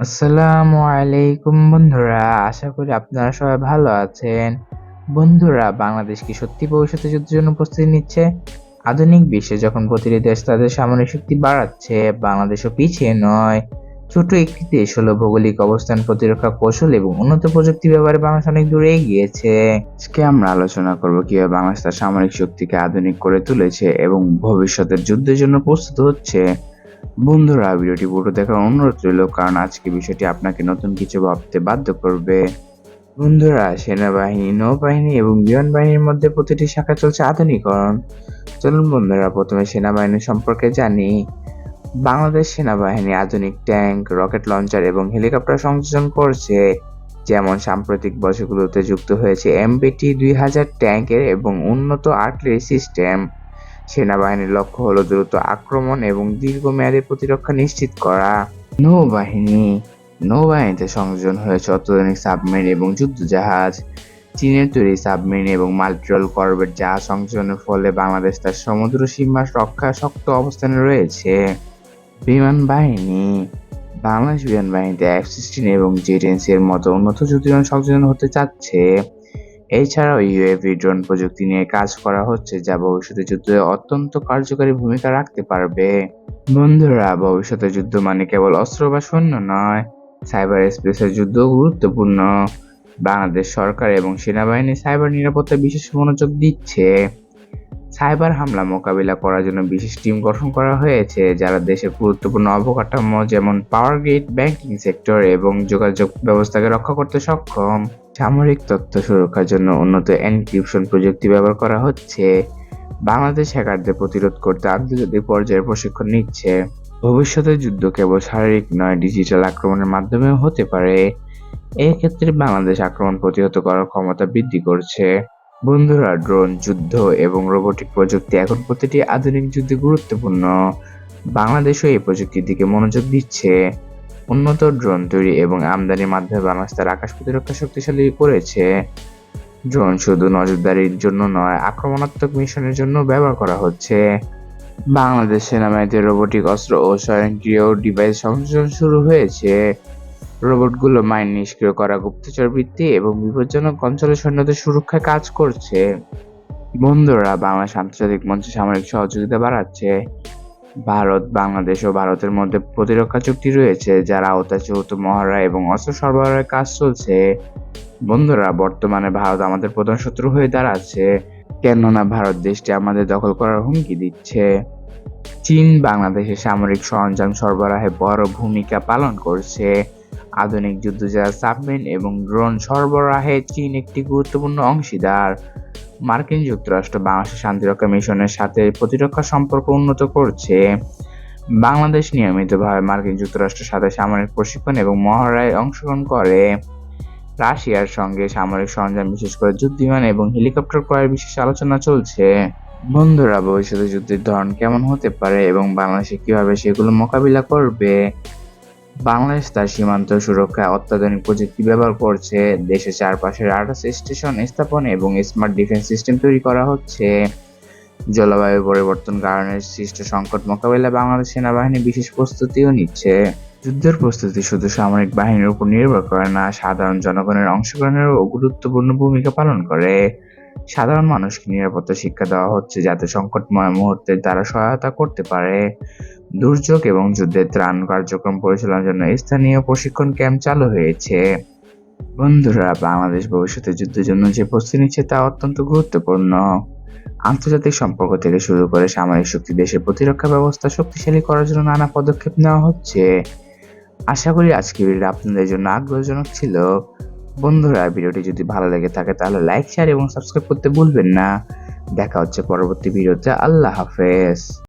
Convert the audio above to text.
আসসালামু আলাইকুম বন্ধুরা, আশা করি আপনারা সবাই ভালো আছেন। বন্ধুরা, বাংলাদেশ কি সত্যি ভবিষ্যতে যুদ্ধের জন্য প্রস্তুতি নিচ্ছে? আধুনিক বিশ্বে যখন প্রতিটি দেশ তাদের সামরিক শক্তি বাড়াচ্ছে, বাংলাদেশও পিছিয়ে নয়। ছোট একটি দেশ হলো ভৌগোলিক অবস্থান, প্রতিরক্ষা কৌশল এবং উন্নত প্রযুক্তি ব্যবহারে বাংলাদেশ অনেক দূরে এগিয়েছে। আজকে আমরা আলোচনা করব কীভাবে বাংলাদেশ তার সামরিক শক্তিকে আধুনিক করে তুলেছে এবং ভবিষ্যতের যুদ্ধের জন্য প্রস্তুত হচ্ছে। বন্ধুরা, ভিডিওটি পুরো দেখার অনুরোধ রইল, কারণ আজকে বিষয়টি আপনাকে নতুন কিছু ভাবতে বাধ্য করবে। বন্ধুরা, সেনাবাহিনী, নৌবাহিনী এবং বিমান বাহিনীর মধ্যে প্রতিটি শাখা চলছে আধুনিকরণ। চলুন বন্ধুরা, প্রথমে সেনাবাহিনী সম্পর্কে জানি। বাংলাদেশ সেনাবাহিনী আধুনিক ট্যাঙ্ক, রকেট লঞ্চার এবং হেলিকপ্টার সংযোজন করছে, যেমন সাম্প্রতিক বছরগুলোতে যুক্ত হয়েছে এমবিটি দুই হাজার ট্যাঙ্কের এবং উন্নত আর্টিলারি সিস্টেম। সেনাবাহিনীর লক্ষ্য হলো দ্রুত আক্রমণ এবং দীর্ঘমেয়াদী প্রতিরক্ষা নিশ্চিত করা। নৌবাহিনী, নৌবাহিনীতে সংযোজন হয়েছে অত্যাধুনিক সাবমেরিন এবং যুদ্ধজাহাজ। চীনের তৈরি সাবমেরিন এবং মাল্টিরল করবেট জাহাজ সংযোজনের ফলে বাংলাদেশ তার সমুদ্র সীমা রক্ষা শক্ত অবস্থানে রয়েছে। বিমান বাহিনী, বাংলাদেশ বিমান বাহিনীতে এফ সিক্সটিন এবং জেটেন্সি এর মতো উন্নত যুদ্ধবিমান সংযোজন হতে চাচ্ছে। এছাড়াও ইউএভি ড্রোন প্রযুক্তি নিয়ে কাজ করা হচ্ছে যা ভবিষ্যতে যুদ্ধে অত্যন্ত কার্যকরী ভূমিকা রাখতে পারবে। বন্ধুরা, ভবিষ্যতে যুদ্ধ মানে কেবল অস্ত্র বা সৈন্য নয়, সাইবার স্পেসের যুদ্ধ গুরুত্বপূর্ণ। বাংলাদেশ সরকার এবং সেনাবাহিনী সাইবার নিরাপত্তায় বিশেষ মনোযোগ দিচ্ছে। সাইবার হামলা মোকাবিলা করার জন্য বিশেষ টিম গঠন করা হয়েছে, যারা দেশের গুরুত্বপূর্ণ অবকাঠামো যেমন পাওয়ার গ্রিড ব্যাংকিং সেক্টর এবং যোগাযোগ ব্যবস্থাকে রক্ষা করতে সক্ষম। সামরিক তথ্য সুরক্ষার জন্য উন্নত এনক্রিপশন প্রযুক্তি ব্যবহার করা হচ্ছে। বাংলাদেশ হ্যাকারদের প্রতিরোধ করতে আন্তর্জাতিক পর্যায়ে প্রশিক্ষণ নিচ্ছে। ভবিষ্যতে যুদ্ধ কেবল শারীরিক নয় ডিজিটাল আক্রমণের মাধ্যমেও হতে পারে। এই ক্ষেত্রে বাংলাদেশ আক্রমণ প্রতিহত করার ক্ষমতা বৃদ্ধি করছে। বন্ধুরা, ড্রোন, যুদ্ধ এবং রোবোটিক প্রযুক্তি এখন প্রতিটি আধুনিক যুদ্ধে গুরুত্বপূর্ণ। বাংলাদেশও এই প্রযুক্তির দিকে মনোযোগ দিচ্ছে। উন্নত ড্রোন তৈরি এবং আমদানির মাধ্যমে বাংলাদেশ তার আকাশ প্রতিরক্ষা শক্তিশালী করেছে। ড্রোন শুধু নজরদারির জন্য নয়, আক্রমণাত্মক মিশনের জন্য ব্যবহার করা হচ্ছে। বাংলাদেশ সেনাবাহিনীতে রোবটিক অস্ত্র ও স্বয়ংক্রিয় ডিভাইস সংযোজন শুরু হয়েছে। রোবটগুলো মাইন নিষ্ক্রিয় করা গুপ্তচর বৃত্তি এবং বিপজ্জনক অঞ্চলে সৈন্যদের সুরক্ষায় কাজ করছে। বন্ধুরা, বাংলাদেশ আন্তর্জাতিক মঞ্চে সামরিক সহযোগিতা বাড়াচ্ছে। ভারত, বাংলাদেশ ও ভারতের মধ্যে প্রতিরক্ষা চুক্তি রয়েছে, যার আওতায় চৌথ মহারা এবং অস্ত্র সরবরাহের কাজ চলছে। বন্ধুরা, বর্তমানে ভারত আমাদের প্রধান শত্রু হয়ে দাঁড়াচ্ছে, কেননা ভারত দেশটি আমাদের দখল করার হুমকি দিচ্ছে। চীন বাংলাদেশের সামরিক সরঞ্জাম সরবরাহে বড় ভূমিকা পালন করছে। আধুনিক যুদ্ধজাহাজ সাবমেরিন এবং ড্রোন সরবরাহে চীন একটি গুরুত্বপূর্ণ অংশীদার। মার্কিন যুক্তরাষ্ট্র বাংলাদেশের শান্তিরক্ষা মিশনের সাথে প্রতিরক্ষা সম্পর্ক উন্নত করছে। বাংলাদেশ নিয়মিতভাবে মার্কিন যুক্তরাষ্ট্রের সাথে সামরিক প্রশিক্ষণ এবং মহড়ায় অংশগ্রহণ করে। রাশিয়ার সঙ্গে সামরিক সরঞ্জাম, বিশেষ করে যুদ্ধবিমান এবং হেলিকপ্টার ক্রয়ের বিশেষ আলোচনা চলছে। বন্ধুরা, ভবিষ্যতে যুদ্ধের ধরন কেমন হতে পারে এবং বাংলাদেশে কীভাবে সেগুলো মোকাবিলা করবে? বাংলাদেশ তার সীমান্ত সুরক্ষায় অত্যাধুনিক প্রযুক্তি ব্যবহার করছে। দেশের চারপাশে রাডার স্টেশন স্থাপন এবং স্মার্ট ডিফেন্স সিস্টেম তৈরি করা হচ্ছে। জলবায়ু পরিবর্তন কারণে সৃষ্ট সংকট মোকাবিলায় বাংলাদেশ সেনাবাহিনী বিশেষ প্রস্তুতিও নিচ্ছে। যুদ্ধের প্রস্তুতি শুধু সামরিক বাহিনীর উপর নির্ভর করে না, সাধারণ জনগণের অংশগ্রহণেরও গুরুত্বপূর্ণ ভূমিকা পালন করে। সাধারণ মানুষকে নিরাপত্তা শিক্ষা দেওয়া হচ্ছে যাতে সংকটময় মুহূর্তে তারা সহায়তা করতে পারে। দুর্যোগ এবং যুদ্ধের ত্রাণ কার্যক্রম পরিচালনার জন্য স্থানীয় প্রশিক্ষণ ক্যাম্প চালু হয়েছে। বন্ধুরা, বাংলাদেশ ভবিষ্যতে যুদ্ধের জন্য যে প্রস্তুতি নিচ্ছে তা অত্যন্ত গুরুত্বপূর্ণ। আন্তর্জাতিক সম্পর্ক থেকে শুরু করে সামরিক শক্তি, দেশের প্রতিরক্ষা ব্যবস্থা শক্তিশালী করার জন্য নানা পদক্ষেপ নেওয়া হচ্ছে। আশা করি আজকের আপনাদের জন্য আগ্রহজনক ছিল। বন্ধুরা, ভিডিওটি যদি ভালো লেগে থাকে তাহলে লাইক শেয়ার এবং সাবস্ক্রাইব করতে ভুলবেন না। দেখা হচ্ছে পরবর্তী ভিডিওতে। আল্লাহ হাফেজ।